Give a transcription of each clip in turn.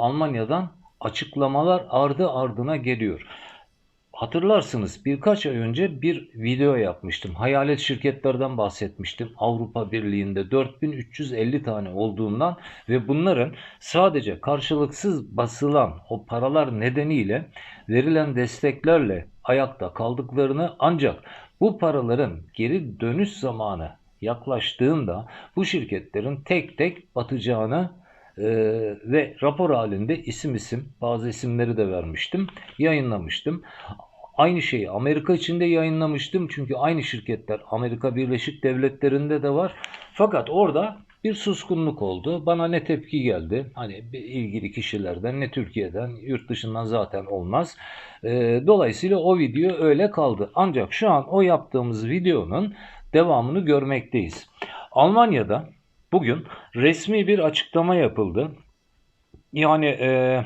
Almanya'dan açıklamalar ardı ardına geliyor. Hatırlarsınız birkaç ay önce bir video yapmıştım. Hayalet şirketlerden bahsetmiştim. Avrupa Birliği'nde 4350 tane olduğundan ve bunların sadece karşılıksız basılan o paralar nedeniyle verilen desteklerle ayakta kaldıklarını ancak bu paraların geri dönüş zamanı yaklaştığında bu şirketlerin tek tek batacağını e, ve rapor halinde isim isim bazı isimleri de vermiştim, yayınlamıştım. Aynı şeyi Amerika için de yayınlamıştım. Çünkü aynı şirketler Amerika Birleşik Devletleri'nde de var. Fakat orada bir suskunluk oldu. Bana ne tepki geldi? Hani ilgili kişilerden ne Türkiye'den, yurt dışından zaten olmaz. E, dolayısıyla o video öyle kaldı. Ancak şu an o yaptığımız videonun devamını görmekteyiz. Almanya'da bugün resmi bir açıklama yapıldı. Yani e,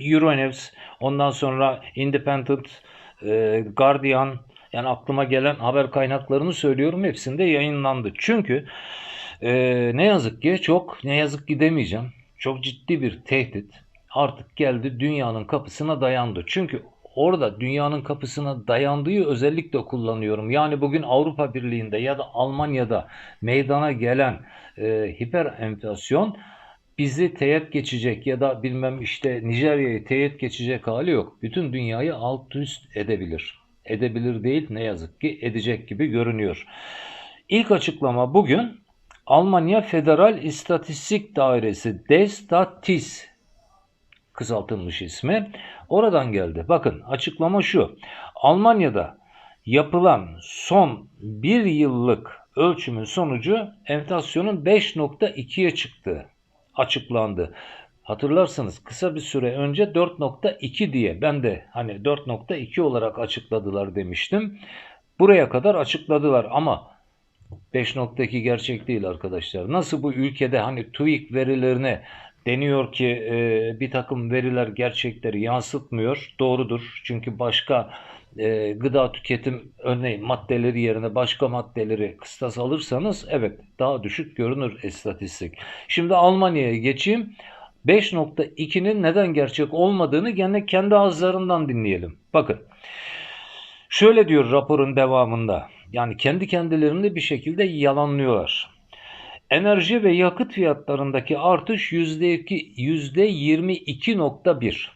Euronews, ondan sonra Independent, e, Guardian, yani aklıma gelen haber kaynaklarını söylüyorum hepsinde yayınlandı. Çünkü e, ne yazık ki çok ne yazık ki demeyeceğim. Çok ciddi bir tehdit artık geldi dünyanın kapısına dayandı. Çünkü orada dünyanın kapısına dayandığı özellikle kullanıyorum. Yani bugün Avrupa Birliği'nde ya da Almanya'da meydana gelen e, hiper enflasyon bizi teyit geçecek ya da bilmem işte Nijerya'yı teyit geçecek hali yok. Bütün dünyayı alt üst edebilir. Edebilir değil ne yazık ki edecek gibi görünüyor. İlk açıklama bugün Almanya Federal İstatistik Dairesi Destatis kısaltılmış ismi oradan geldi. Bakın açıklama şu. Almanya'da yapılan son bir yıllık ölçümün sonucu enflasyonun 5.2'ye çıktığı açıklandı. Hatırlarsanız kısa bir süre önce 4.2 diye ben de hani 4.2 olarak açıkladılar demiştim. Buraya kadar açıkladılar ama 5.2 gerçek değil arkadaşlar. Nasıl bu ülkede hani TÜİK verilerine deniyor ki e, bir takım veriler gerçekleri yansıtmıyor. Doğrudur. Çünkü başka e, gıda tüketim örneğin maddeleri yerine başka maddeleri kıstas alırsanız evet daha düşük görünür istatistik. Şimdi Almanya'ya geçeyim. 5.2'nin neden gerçek olmadığını gene kendi ağızlarından dinleyelim. Bakın. Şöyle diyor raporun devamında. Yani kendi kendilerini bir şekilde yalanlıyorlar. Enerji ve yakıt fiyatlarındaki artış %22.1.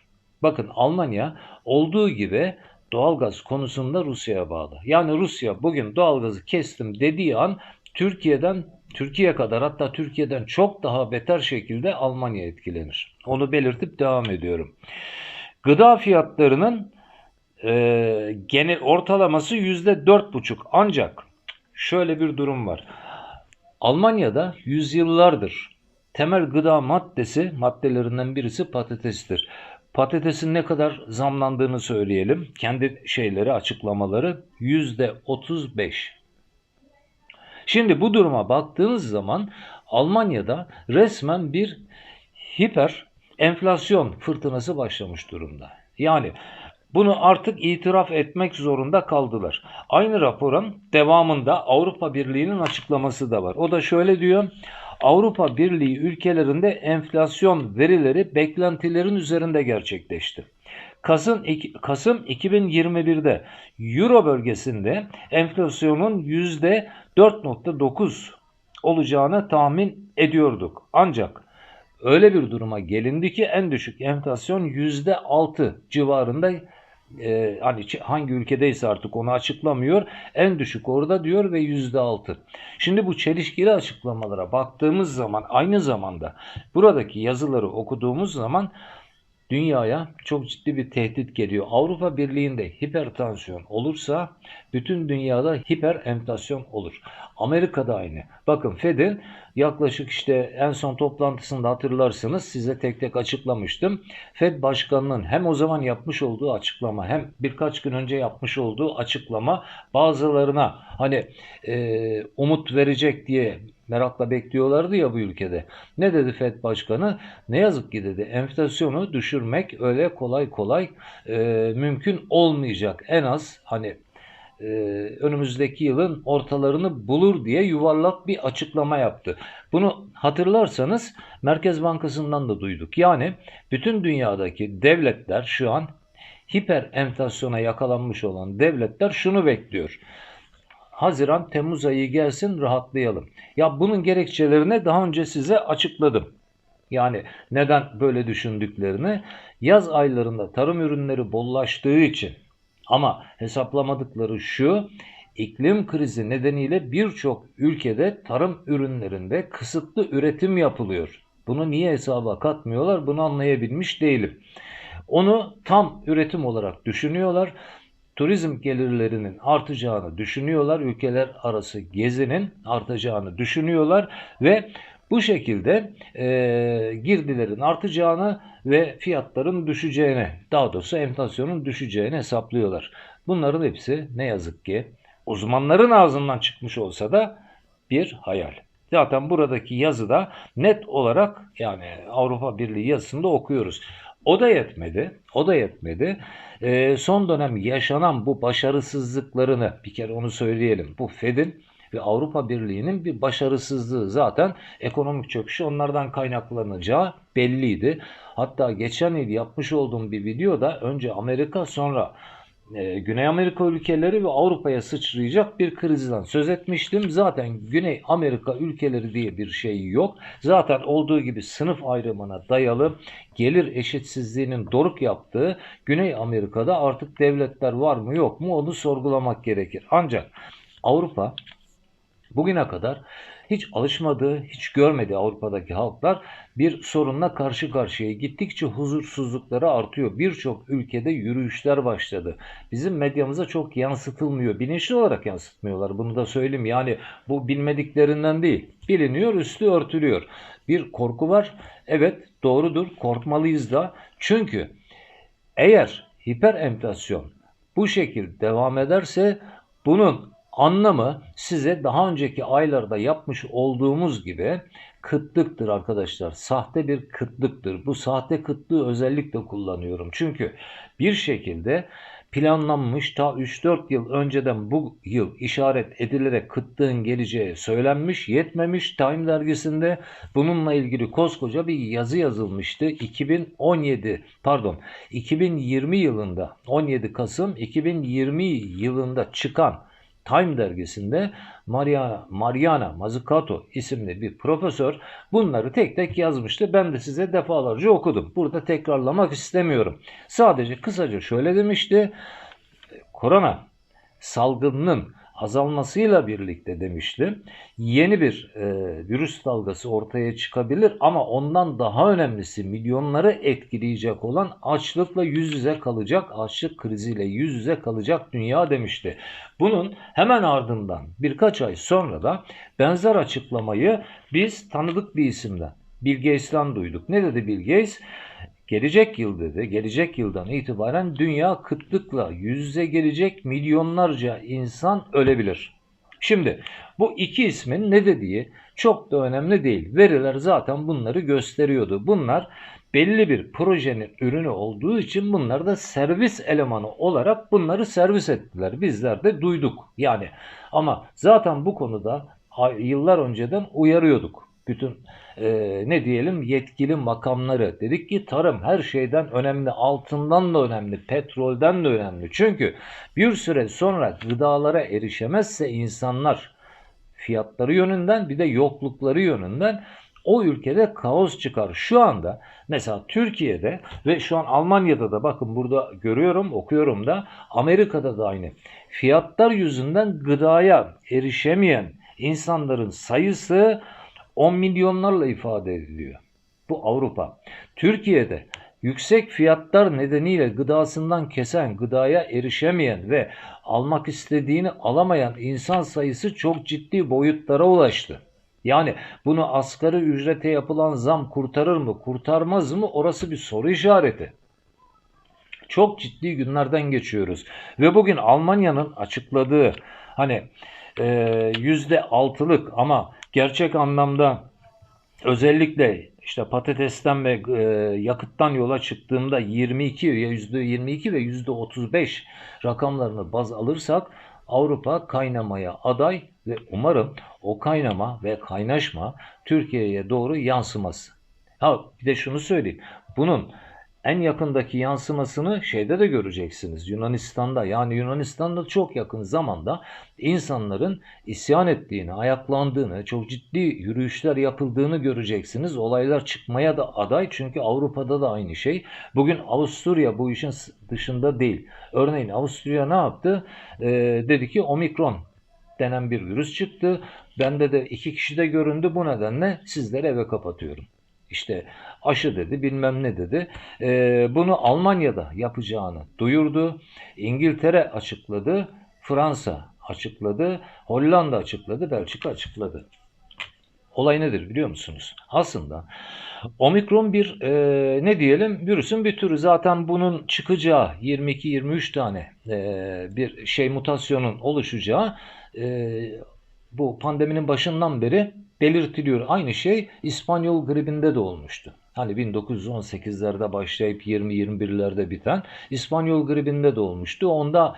Bakın Almanya olduğu gibi doğalgaz konusunda Rusya'ya bağlı. Yani Rusya bugün doğalgazı kestim dediği an Türkiye'den Türkiye kadar hatta Türkiye'den çok daha beter şekilde Almanya etkilenir. Onu belirtip devam ediyorum. Gıda fiyatlarının e, genel ortalaması yüzde dört buçuk. Ancak şöyle bir durum var. Almanya'da yüzyıllardır temel gıda maddesi maddelerinden birisi patatestir. Patatesin ne kadar zamlandığını söyleyelim. Kendi şeyleri, açıklamaları yüzde 35. Şimdi bu duruma baktığınız zaman Almanya'da resmen bir hiper enflasyon fırtınası başlamış durumda. Yani bunu artık itiraf etmek zorunda kaldılar. Aynı raporun devamında Avrupa Birliği'nin açıklaması da var. O da şöyle diyor. Avrupa Birliği ülkelerinde enflasyon verileri beklentilerin üzerinde gerçekleşti. Kasım, Kasım 2021'de Euro bölgesinde enflasyonun %4.9 olacağını tahmin ediyorduk. Ancak öyle bir duruma gelindi ki en düşük enflasyon %6 civarında e, hani hangi ülkedeyse artık onu açıklamıyor. En düşük orada diyor ve yüzde altı. Şimdi bu çelişkili açıklamalara baktığımız zaman aynı zamanda buradaki yazıları okuduğumuz zaman dünyaya çok ciddi bir tehdit geliyor. Avrupa Birliği'nde hipertansiyon olursa bütün dünyada hiper enflasyon olur. Amerika'da aynı. Bakın Fed'in yaklaşık işte en son toplantısında hatırlarsınız size tek tek açıklamıştım. Fed başkanının hem o zaman yapmış olduğu açıklama hem birkaç gün önce yapmış olduğu açıklama bazılarına hani e, umut verecek diye merakla bekliyorlardı ya bu ülkede. Ne dedi Fed Başkanı? Ne yazık ki dedi enflasyonu düşürmek öyle kolay kolay e, mümkün olmayacak. En az hani e, önümüzdeki yılın ortalarını bulur diye yuvarlak bir açıklama yaptı. Bunu hatırlarsanız Merkez Bankası'ndan da duyduk. Yani bütün dünyadaki devletler şu an hiper enflasyona yakalanmış olan devletler şunu bekliyor. Haziran Temmuz ayı gelsin rahatlayalım. Ya bunun gerekçelerini daha önce size açıkladım. Yani neden böyle düşündüklerini yaz aylarında tarım ürünleri bollaştığı için ama hesaplamadıkları şu iklim krizi nedeniyle birçok ülkede tarım ürünlerinde kısıtlı üretim yapılıyor. Bunu niye hesaba katmıyorlar bunu anlayabilmiş değilim. Onu tam üretim olarak düşünüyorlar. Turizm gelirlerinin artacağını düşünüyorlar. Ülkeler arası gezinin artacağını düşünüyorlar ve bu şekilde e, girdilerin artacağını ve fiyatların düşeceğini, daha doğrusu enflasyonun düşeceğini hesaplıyorlar. Bunların hepsi ne yazık ki uzmanların ağzından çıkmış olsa da bir hayal. Zaten buradaki yazıda net olarak yani Avrupa Birliği yazısında okuyoruz. O da yetmedi. O da yetmedi. E, son dönem yaşanan bu başarısızlıklarını bir kere onu söyleyelim. Bu Fed'in ve Avrupa Birliği'nin bir başarısızlığı zaten ekonomik çöküşü onlardan kaynaklanacağı belliydi. Hatta geçen yıl yapmış olduğum bir videoda önce Amerika sonra e, Güney Amerika ülkeleri ve Avrupa'ya sıçrayacak bir krizden söz etmiştim. Zaten Güney Amerika ülkeleri diye bir şey yok. Zaten olduğu gibi sınıf ayrımına dayalı gelir eşitsizliğinin doruk yaptığı Güney Amerika'da artık devletler var mı yok mu onu sorgulamak gerekir. Ancak Avrupa bugüne kadar hiç alışmadığı, hiç görmediği Avrupa'daki halklar bir sorunla karşı karşıya gittikçe huzursuzlukları artıyor. Birçok ülkede yürüyüşler başladı. Bizim medyamıza çok yansıtılmıyor. Bilinçli olarak yansıtmıyorlar. Bunu da söyleyeyim. Yani bu bilmediklerinden değil. Biliniyor, üstü örtülüyor. Bir korku var. Evet, doğrudur. Korkmalıyız da. Çünkü eğer hiper enflasyon bu şekilde devam ederse bunun anlamı size daha önceki aylarda yapmış olduğumuz gibi kıtlıktır arkadaşlar. Sahte bir kıtlıktır. Bu sahte kıtlığı özellikle kullanıyorum. Çünkü bir şekilde planlanmış ta 3-4 yıl önceden bu yıl işaret edilerek kıtlığın geleceği söylenmiş, yetmemiş. Time dergisinde bununla ilgili koskoca bir yazı yazılmıştı. 2017 pardon 2020 yılında 17 Kasım 2020 yılında çıkan Time dergisinde Mariana, Mariana Mazzucato isimli bir profesör bunları tek tek yazmıştı. Ben de size defalarca okudum. Burada tekrarlamak istemiyorum. Sadece kısaca şöyle demişti. Korona salgınının azalmasıyla birlikte demişti. Yeni bir e, virüs dalgası ortaya çıkabilir ama ondan daha önemlisi milyonları etkileyecek olan açlıkla yüz yüze kalacak, açlık kriziyle yüz yüze kalacak dünya demişti. Bunun hemen ardından birkaç ay sonra da benzer açıklamayı biz tanıdık bir isimden Bill Gates'ten duyduk. Ne dedi Bill Gates? Gelecek yıl dedi, gelecek yıldan itibaren dünya kıtlıkla yüz yüze gelecek milyonlarca insan ölebilir. Şimdi bu iki ismin ne dediği çok da önemli değil. Veriler zaten bunları gösteriyordu. Bunlar belli bir projenin ürünü olduğu için bunlar da servis elemanı olarak bunları servis ettiler. Bizler de duyduk yani. Ama zaten bu konuda yıllar önceden uyarıyorduk bütün e, ne diyelim yetkili makamları. Dedik ki tarım her şeyden önemli, altından da önemli, petrolden de önemli. Çünkü bir süre sonra gıdalara erişemezse insanlar fiyatları yönünden bir de yoklukları yönünden o ülkede kaos çıkar. Şu anda mesela Türkiye'de ve şu an Almanya'da da bakın burada görüyorum, okuyorum da Amerika'da da aynı. Fiyatlar yüzünden gıdaya erişemeyen insanların sayısı 10 milyonlarla ifade ediliyor. Bu Avrupa. Türkiye'de yüksek fiyatlar nedeniyle gıdasından kesen, gıdaya erişemeyen ve almak istediğini alamayan insan sayısı çok ciddi boyutlara ulaştı. Yani bunu asgari ücrete yapılan zam kurtarır mı, kurtarmaz mı? Orası bir soru işareti. Çok ciddi günlerden geçiyoruz. Ve bugün Almanya'nın açıkladığı hani yüzde altılık ama gerçek anlamda özellikle işte patatesten ve e, yakıttan yola çıktığımda 22 ya %22 ve %35 rakamlarını baz alırsak Avrupa kaynamaya aday ve umarım o kaynama ve kaynaşma Türkiye'ye doğru yansıması. Ha bir de şunu söyleyeyim. Bunun en yakındaki yansımasını şeyde de göreceksiniz. Yunanistan'da yani Yunanistan'da çok yakın zamanda insanların isyan ettiğini, ayaklandığını, çok ciddi yürüyüşler yapıldığını göreceksiniz. Olaylar çıkmaya da aday çünkü Avrupa'da da aynı şey. Bugün Avusturya bu işin dışında değil. Örneğin Avusturya ne yaptı? Ee, dedi ki omikron denen bir virüs çıktı. Bende de iki kişi de göründü. Bu nedenle sizleri eve kapatıyorum. İşte aşı dedi bilmem ne dedi. Ee, bunu Almanya'da yapacağını duyurdu. İngiltere açıkladı. Fransa açıkladı. Hollanda açıkladı. Belçika açıkladı. Olay nedir biliyor musunuz? Aslında omikron bir e, ne diyelim virüsün bir türü. Zaten bunun çıkacağı 22-23 tane e, bir şey mutasyonun oluşacağı e, bu pandeminin başından beri belirtiliyor. Aynı şey İspanyol gribinde de olmuştu. Hani 1918'lerde başlayıp 20-21'lerde biten İspanyol gribinde de olmuştu. Onda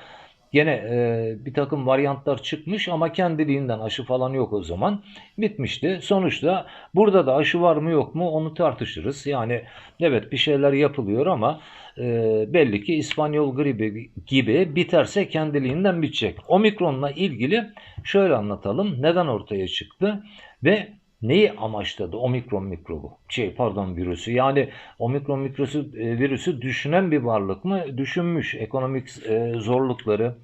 Gene e, bir takım varyantlar çıkmış ama kendiliğinden aşı falan yok o zaman. Bitmişti. Sonuçta burada da aşı var mı yok mu onu tartışırız. Yani evet bir şeyler yapılıyor ama e, belli ki İspanyol gribi gibi biterse kendiliğinden bitecek. Omikronla ilgili şöyle anlatalım. Neden ortaya çıktı ve neyi amaçladı omikron mikrobu? Şey pardon virüsü. Yani omikron mikrosu e, virüsü düşünen bir varlık mı? Düşünmüş. Ekonomik e, zorlukları,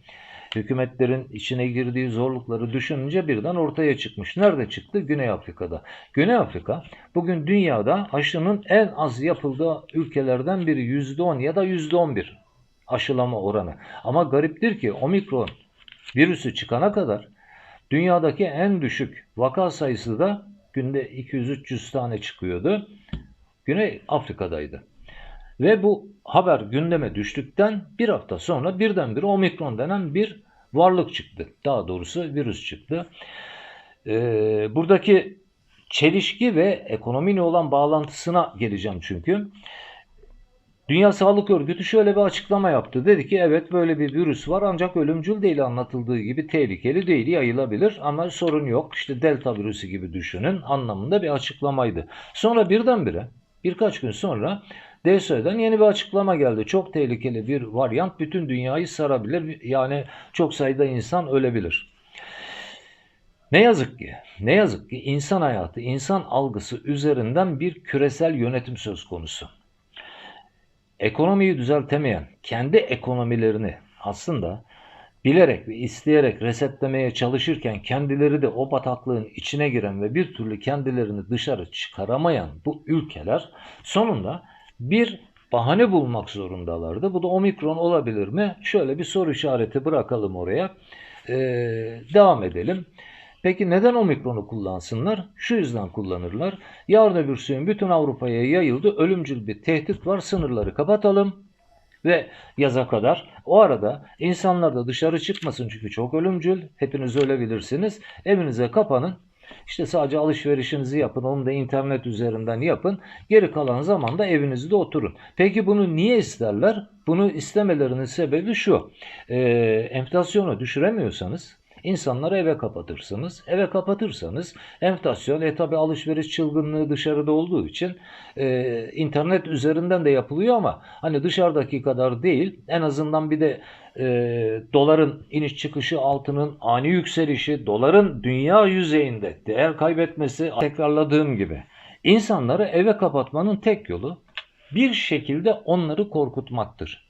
hükümetlerin içine girdiği zorlukları düşününce birden ortaya çıkmış. Nerede çıktı? Güney Afrika'da. Güney Afrika bugün dünyada aşının en az yapıldığı ülkelerden biri %10 ya da %11 aşılama oranı. Ama gariptir ki omikron virüsü çıkana kadar dünyadaki en düşük vaka sayısı da günde 200-300 tane çıkıyordu. Güney Afrika'daydı. Ve bu haber gündeme düştükten bir hafta sonra birdenbire omikron denen bir varlık çıktı. Daha doğrusu virüs çıktı. Ee, buradaki çelişki ve ekonomiyle olan bağlantısına geleceğim çünkü. Dünya Sağlık Örgütü şöyle bir açıklama yaptı. Dedi ki evet böyle bir virüs var ancak ölümcül değil anlatıldığı gibi tehlikeli değil yayılabilir ama sorun yok. İşte delta virüsü gibi düşünün anlamında bir açıklamaydı. Sonra birdenbire birkaç gün sonra DSO'dan yeni bir açıklama geldi. Çok tehlikeli bir varyant bütün dünyayı sarabilir. Yani çok sayıda insan ölebilir. Ne yazık ki, ne yazık ki insan hayatı, insan algısı üzerinden bir küresel yönetim söz konusu ekonomiyi düzeltemeyen, kendi ekonomilerini aslında bilerek ve isteyerek resetlemeye çalışırken kendileri de o bataklığın içine giren ve bir türlü kendilerini dışarı çıkaramayan bu ülkeler sonunda bir bahane bulmak zorundalardı. Bu da omikron olabilir mi? Şöyle bir soru işareti bırakalım oraya. Ee, devam edelim. Peki neden omikronu kullansınlar? Şu yüzden kullanırlar. Yarın öbür gün bütün Avrupa'ya yayıldı. Ölümcül bir tehdit var. Sınırları kapatalım ve yaza kadar. O arada insanlar da dışarı çıkmasın çünkü çok ölümcül. Hepiniz ölebilirsiniz. Evinize kapanın. İşte sadece alışverişinizi yapın. Onu da internet üzerinden yapın. Geri kalan zamanda evinizde oturun. Peki bunu niye isterler? Bunu istemelerinin sebebi şu. E, enflasyonu düşüremiyorsanız İnsanları eve kapatırsınız. Eve kapatırsanız enflasyon, e tabi alışveriş çılgınlığı dışarıda olduğu için e, internet üzerinden de yapılıyor ama hani dışarıdaki kadar değil. En azından bir de e, doların iniş çıkışı, altının ani yükselişi, doların dünya yüzeyinde değer kaybetmesi tekrarladığım gibi. İnsanları eve kapatmanın tek yolu bir şekilde onları korkutmaktır.